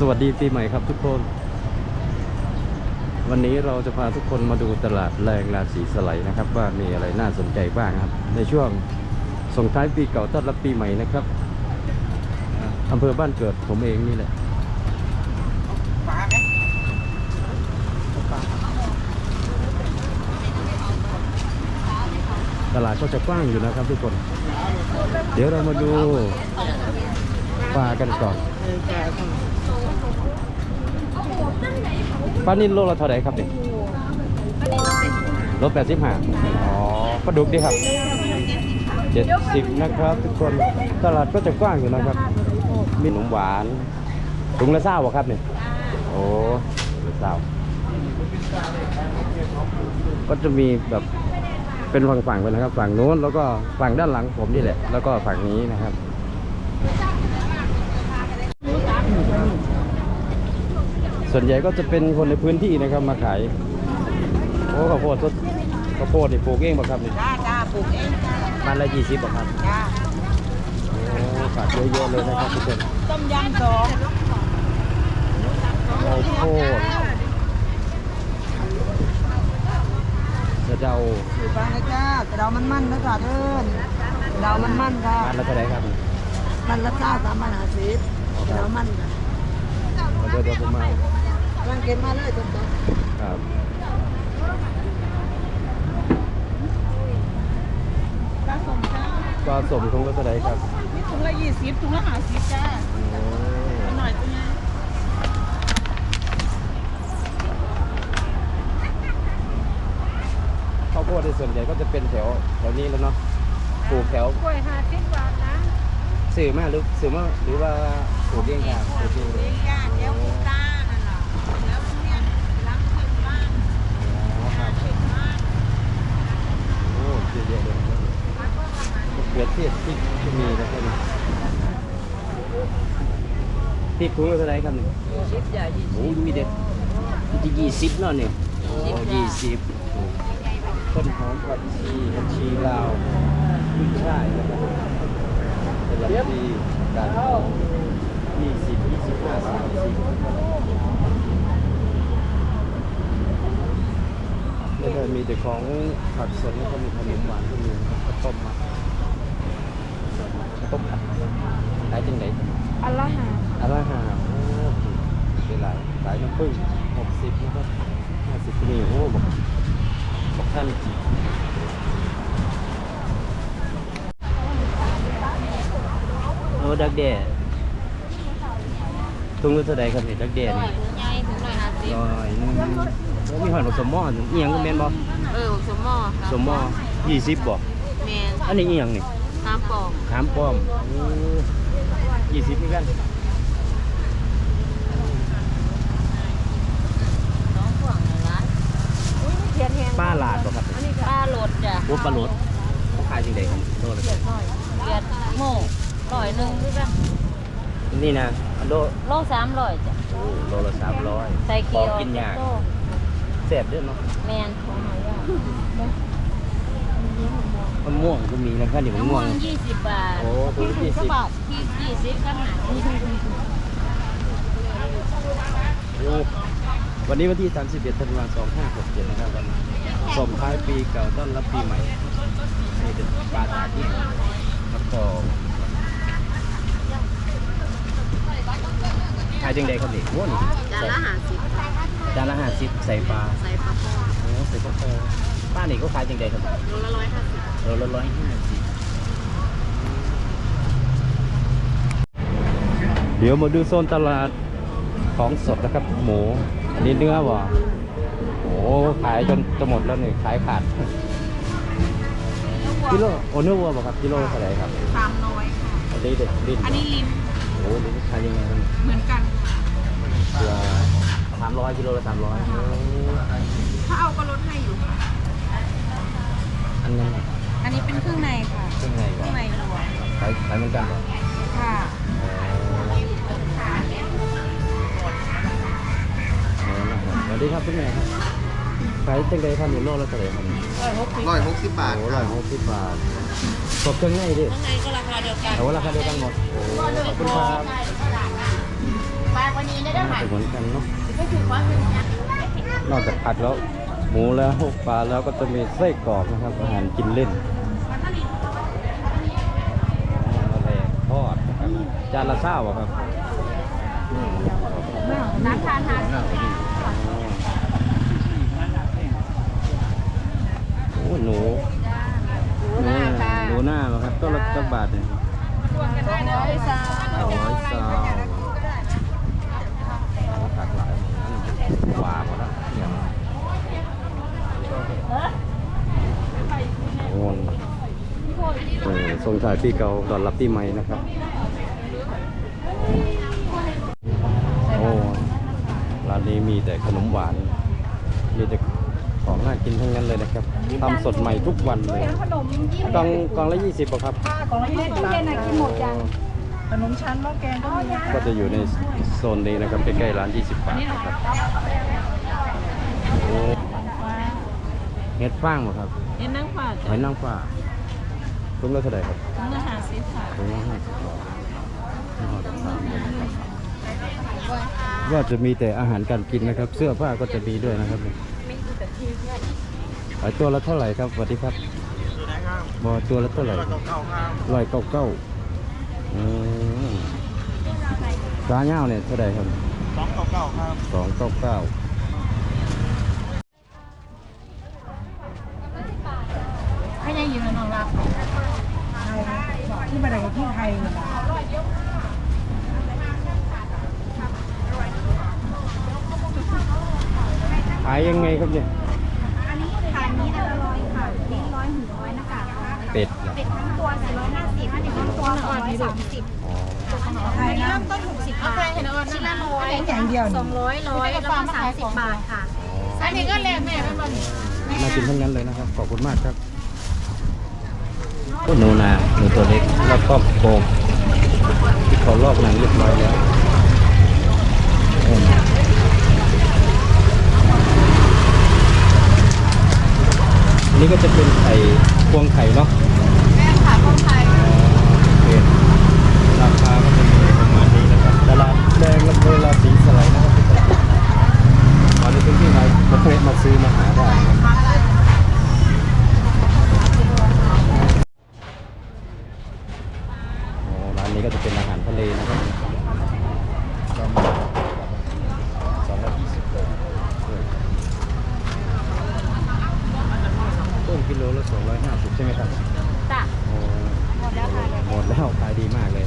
สวัสดีปีใหม่ครับทุกคน วันนี้เราจะพาทุกคนมาดูตลาดแรงราศีสไลด์นะครับ ว่ามีอะไรน่าสนใจบ้างครับ ในช่วงส่งท้ายปีเก่าต้อนรับปีใหม่นะครับอ่าอำเภอบ้านเกิดผมเองนี่แหละตลาดก็จะกว้างอยู่นะครับทุกคน เดี๋ยวเรามาดูปลากันก่อน ปลานิ่นโลละเท่าไหร่ครับเนี่ยโลแปดสิบห้าอ๋อปลาดุกดีครับเจ็ดสิบนะครับ ทุกคน ตลาดก็จะกว้างอยู่นะครับ มีขนมหวานถุงละเศร้าครับเนี่ยโอ้ถุงละเศร้าก็จะมีแบบเป็นฝั่งๆไปนะครับ ฝั่งนู้นแล้วก็ฝั่งด้านหลังผมนี่แหละ แล้วก็ฝั่งนี้นะครับ ส่วนใหญ่ก็จะเป็นคนในพื้นที่นะครับมาขายโอ้ข้าวโพดสดข้าวโพดนี่ปลูกเองป่ะครับนี่จ้าจ้าปลูกเองจ้ามันละยี่สิบป่ะครับจ้าโอ้ฝากเยอะๆเลยนะครับทุกคนต้มยำสองข้าวโพดกระเดาอยู่บ้านนะจ้ากระเดามันมันนะจ้าเดินกระเดามันมันค่ะมันละเท่าไหร่ครับมันละจ้าสามพันห้าสิบกระเดามันค่ะเดี๋ยวเดี๋ยวผมมาร่างเก็บมาเลยจนจบครับปลาสมคงละเท่าไหร่ครับถุงละยี่สิบถุงละห้าสิบจ้าโอ้หน่อยจ้าข้าวโพดในส่วนใหญ่ก็จะเป็นแถวแถวนี้แล้วเนาะปลูกแถวกล้วยห้าสิบบาทนะสื่อมาหรือสื่อมาหรือว่าปลูกเองครับปลูกเองเลี้ยงย่าเดี๋ยวกูต้านั่นแหละแล้วเนี่ยล้างผิวบ้าน อ๋อครับ ผิวบ้าน โอ้ เยอะแยะเลยนะครับมะเขือเทศพริกก็มีนะครับพริกถุงเท่าไหรครับนี่ชิบใหญ่ยี่โอ้ยมีเด็ดที่ยี่สิบเนาะเนี่ยโอ้ยี่สิบต้นหอมผักชีผักชีลาวขึ้นช่ายนะครับกระหล่ำปีกาดยี่สิบยี่สิบห้าสามสิบแล้วก็ มีแต่ของผักสดแล้วก็มีขนมหวานก็มีข้าวต้มมาข้าวต้มผัดขายจังไหนอัลละหาอันละหาโอ้เป็นไรสายน้ำผึ้งหกสิบนะครับห้าสิบนี่โอ้บอกบอกท่านโอ้ดักแด่ตุงรู้เท่าใดครับนี่ดักแด่นี่ ร้อยหนึงโอ้มีหอยนกสมมอนี่อีหยังก็แม่นบ่เออสมมอสมมอยี่สิบบ่แมนอันนี้อีหยังนี่น้ำปอกถามป้อมโอ้ยี่สิบนี่กันน้องห่วงเลยร้านอุ้ยเทียนแหงป้าหลาดบ่ครับป้าโหลดจ้ะโอ้ปลาโหลดเขาขายจังไดครับโลละเทียนหน่อยเทียนโม่ร้อยหนึ่งด้วยกันนี่นะ โลโลสามร้อยจ้ะโลละสามร้อยใส่เกี๊ยวกินยากโตแสบด้วยเนาะแมนของหายากมะม่วงก็มีนะครับนี่มะมะม่ม่ววงงยี่สิบบาท โอ้ถุงละ20ก็บอกที่ยี่สิบก็หาที่โอ้วันนี้วันที่ 31 ธันวาคม 2567 นะครับวันส่งท้ายปีเก่าต้อนรับปีใหม่นี่เป็นปลาตาที่ครับผมายจังไดครับนี่โอ้นี่จานละห้าสิบจานละห้าสิบใส่ปลาใส่ปลาทอดโอ้ใส่ปลาโคป้านี่ก็ขายจังไดครับโลละร้อยห้าสิบโลละร้อยห้าสิบเดี๋ยวมาดูโซนตลาดของสดนะครับ หมู อันนี้เนื้อวะโอ้ขายจนจะหมดแล้วนี่ขายขาดกิโลโอ้เนื้อวัวบอกครับกิโลเท่าไหร่ครับสามร้อยค่ะอันนี้เด็ดลิ้นอันนี้ลิ้นโอ้ลิ้นขายยังไงครับเหมือนกันเกือสามร้อยกิโลละสามร้อยถ้าเอาก็ลดให้อยู่ค่ะอันนั้นน่ะอันนี้เป็นเครื่องในค่ะเครื่องในเครื่องในรวมขายขายเหมือนกันเหรอค่ะสวัสดีครับคุณแม่ครับ ขายจังไดครับอยู่โลละเท่าไหร่ครับร้อยหกสิบร้อยหกสิบบาทโอ้ร้อยหกสิบบาทครบเครื่องในดิข้างในก็ราคาเดียวกันแต่ว่าราคาเดียวกันหมดโอ้ขอบคุณครับปากวันนี้ได้ได้ไหมเหมือนกันเนาะไม่ถือว่าเป็นยังนอกจากผัดแล้ว หมูแล้วปลาแล้วก็จะมีไส้กรอกนะครับ อาหารกินเล่นอ๋อมะแรงทอดนะครับจานละเศร้าครับน้ำทานทาน โอ้หนูดูหน้าค่ะหนูหน้าเหรอครับต้นละจักบาทเนี่ยรวมกันได้นะร้อยสามร้อยซาวผักหลายหวานหมดแล้วอย่างโอ้นเออทรงถ่ายปีเก่าตอนรับปีใหม่นะครับ โอ้ ร้านนี้มีแต่ขนมหวาน มีแต่ ของน่ากินทั้งนั้นเลยนะครับทำสดใหม่ทุกวันเลยขนมยี่กล่องกล่องละยี่สิบครับห้าของละยี่สิบตู้เย็นน่ะกินหมดยังขนมชั้นหม้อแกงก็มีก็จะอยู่ในโซนนี้นะครับใกล้ๆร้าน 20 บาทนะครับโอ้เห็ดฟางเหรอครับเอ็นนั่งฝาดเห็ดนางฟ้าตุ้มละเท่าไหร่ครับเนื้อหาซิค่ะตุ้มละห้าสิบบาทยี่ห้อต่างๆเลยนะครับว่าจะมีแต่อาหารการกินนะครับ เสื้อผ้าก็จะมีด้วยนะครับ ขายตัวละเท่าไหร่ครับสวัสดีครับบอตัวละเท่าไหร่ร้อยเก้าเก้าอืมปลาเน่าเนี่ยเท่าไหร่ครับสองเก้าเก้าครับสองเก้าเก้าให้ยังอยู่ในน้องรับที่มาจากที่ไทยนะขายยังไงครับเนี่ย อันนี้ขายนี้อันละร้อยค่ะนี่ร้ อยหนึ่งร้อยนะคะเป็ดนะเป็ดทั้งตัวสี่ร้อยห้าสิบทั้งตัวสองร้อยสามสิบอ๋ออันนี้เริ่มต้นหกสิบบาทชิ้นละร้อยอย่างเดียวสองร้อยร้อยแล้วก็สามสิบบาทค่ะ อันนี้ก็แรงแม่เป็นวันน่ากินทั้งนั้นเลยนะครับ ขอบคุณมากครับก็หนูนาหนูตัวเล็กแล้วก็โบกที่เขาลอกหนังเรียบร้อยแล้ว อ้อันนี้ก็จะเป็นไข่พวงไข่เนาะแม่ขาคนไทยโอเคราคาก็จะมีประมาณนี้นะครับตลาดแดงลำเภอราศีสไลด์นะครับตอนนี้พื้นที่ไหนมาเมาซื้อมาหาได้นะครับโอ้ร้านนี้ก็จะเป็นอาหารทะเลนะครับก็มีสองร้อยยี่สิบบาทต้นกิโลละสองร้อยห้าสิบใช่ ไหมครับจ้ะโอ้หมดแล้วค่ะ หมดแล้วขายดีมากเลย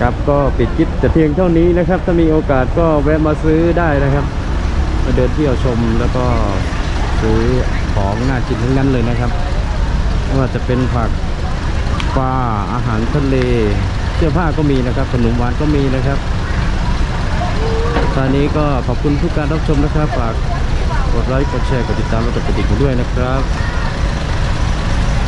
ครับก็ปิดคลิปแต่เพียงเท่านี้นะครับ ถ้ามีโอกาสก็แวะมาซื้อได้นะครับ มาเดินเที่ยวชมแล้วก็ซื้อของน่ากินทั้งนั้นเลยนะครับไม่ว่าจะเป็นผักปลาอาหารทะเล เสื้อผ้าก็มีนะครับ ขนมหวานก็มีนะครับ ตอนนี้ก็ขอบคุณทุกการรับชมนะครับฝาก กดไลค์ กดแชร์ กดติดตามและกดกระดิ่งด้วยนะครับ